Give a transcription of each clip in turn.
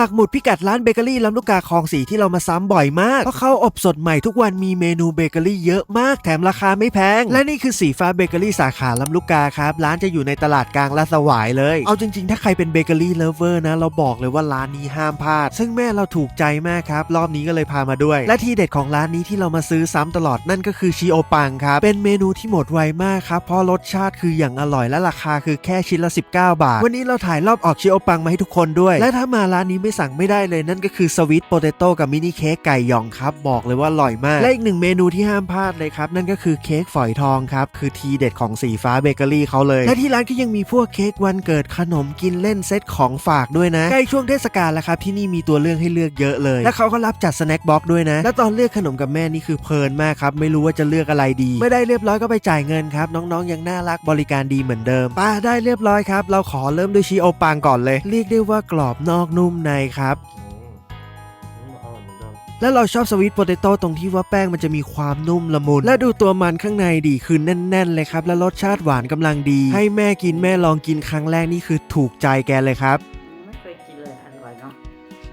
ปักหมุดพิกัดร้านเบเกอรี่ลำลูกกาคลองสีที่เรามาซ้ำบ่อยมาก เพราะเขาอบสดใหม่ทุกวันมีเมนูเบเกอรี่เยอะมากแถมราคาไม่แพง และนี่คือสีฟ้าเบเกอรี่สาขาลำลูกกาครับ ร้านจะอยู่ในตลาดกลางลาดสวายเลย เอาจริงๆ ถ้าใครเป็นเบเกอรี่เลฟเวอร์นะ เราบอกเลยว่าร้านนี้ห้ามพลาด ซึ่งแม่เราถูกใจมากครับ รอบนี้ก็เลยพามาด้วย และทีเด็ดของร้านนี้ที่เรามาซื้อซ้ำตลอดนั่นก็คือชิโอปังครับเป็นเมนูที่หมดไวมากครับเพราะรสชาติคืออย่างอร่อยและราคาคือแค่ชิ้นละ 19 บาท วันนี้เราถ่ายรอบออกชิโอปังมาให้ทุกคนด้วย และถ้ามาร้านนี้ไม่สั่งไม่ได้เลยนั่นก็คือสวิตโปเตโต้กับมินิเค้กไก่หยองครับ บอกเลยว่าอร่อยมาก และอีกหนึ่งเมนูที่ห้ามพลาดเลยครับ นั่นก็คือเค้กฝอยทองครับ คือทีเด็ดของสีฟ้าเบเกอรี่เขาเลย และที่ร้านก็ยังมีพวกเค้กวันเกิดขนมกินเล่นเซตของฝากด้วยนะใกล้ช่วงเทศกาลแล้วครับที่นี่มีตัวเลือกให้เลือกเยอะเลย และเขาก็รับจัดสแน็คบ็อกซ์ด้วยนะ และตอนเลือกขนมกับแม่นี่คือเพลินมากครับไม่รู้ว่าจะเลือกอะไรดี ไม่ได้เรียบร้อยก็ไปจ่ายเงินครับน้องๆยังน่ารักบริการดีเหมือนเดิมป้าได้เรียบร้อยครับเราขอเริ่มด้วยชีโอปังก่อนเลย เรียกได้ว่ากรอบนอกนุ่มในครับอืมอร่อยเหมือนเดิมแล้วเราชอบสวีทโปเตโต้ตรงที่ว่าแป้งมันจะมีความนุ่มละมุน และดูตัวมันข้างในดีคือแน่น ๆ เลยครับ และรสชาติหวานกำลังดี ให้แม่กินแม่ลองกินครั้งแรกนี่คือถูกใจแกเลยครับ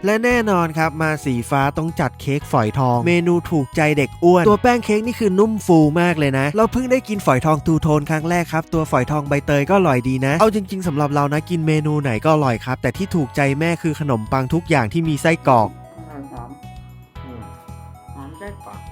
และแน่นอนครับมาสีฟ้าต้องจัดเค้กฝอยทอง เมนูถูกใจเด็กอ้วน ตัวแป้งเค้กนี่คือนุ่มฟูมากเลยนะ เราเพิ่งได้กินฝอยทองทูโทนครั้งแรกครับ ตัวฝอยทองใบเตยก็อร่อยดีนะ เอาจริง ๆสำหรับเรานะกินเมนูไหนก็อร่อยครับ แต่ที่ถูกใจแม่คือขนมปังทุกอย่างที่มีไส้กรอก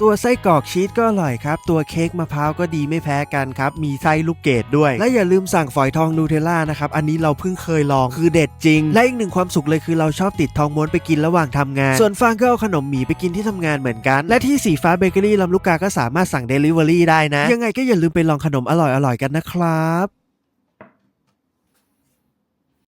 ตัวไส้กรอกชีสก็อร่อยครับ ตัวเค้กมะพร้าวก็ดีไม่แพ้กันครับ มีไส้ลูกเกดด้วย และอย่าลืมสั่งฝอยทองนูเทลล่านะครับ อันนี้เราเพิ่งเคยลองคือเด็ดจริง และอีกหนึ่งความสุขเลยคือเราชอบติดทองม้วนไปกินระหว่างทำงาน ส่วนฟางก็เอาขนมหมีไปกินที่ทำงานเหมือนกัน และที่สีฟ้าเบเกอรี่ลำลูกกาก็สามารถสั่งเดลิเวอรี่ได้นะ ยังไงก็อย่าลืมไปลองขนมอร่อยๆกันนะครับ